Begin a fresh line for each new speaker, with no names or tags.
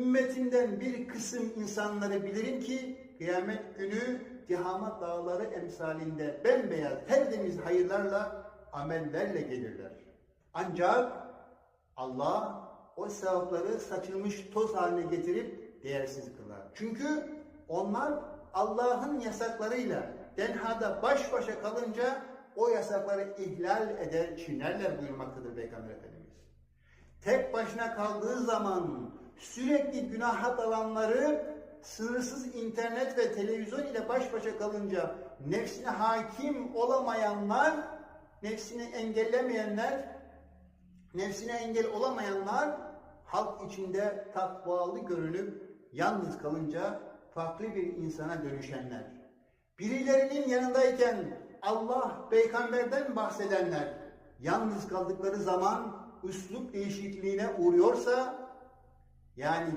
Ümmetinden bir kısım insanları bilirim ki kıyamet günü Tihamat dağları emsalinde bembeyaz tertemiz hayırlarla amellerle gelirler. Ancak Allah o sevapları saçılmış toz haline getirip değersiz kılar. Çünkü onlar Allah'ın yasaklarıyla denhada baş başa kalınca o yasakları ihlal eder, çiğnerler buyurmaktadır Peygamber Efendimiz. Tek başına kaldığı zaman sürekli günaha dalanları sınırsız internet ve televizyon ile baş başa kalınca nefsine hakim olamayanlar, nefsini engellemeyenler, nefsine engel olamayanlar halk içinde takvalı görünüp yalnız kalınca farklı bir insana dönüşenler. Birilerinin yanındayken Allah peygamberden bahsedenler yalnız kaldıkları zaman üslup değişikliğine uğruyorsa yani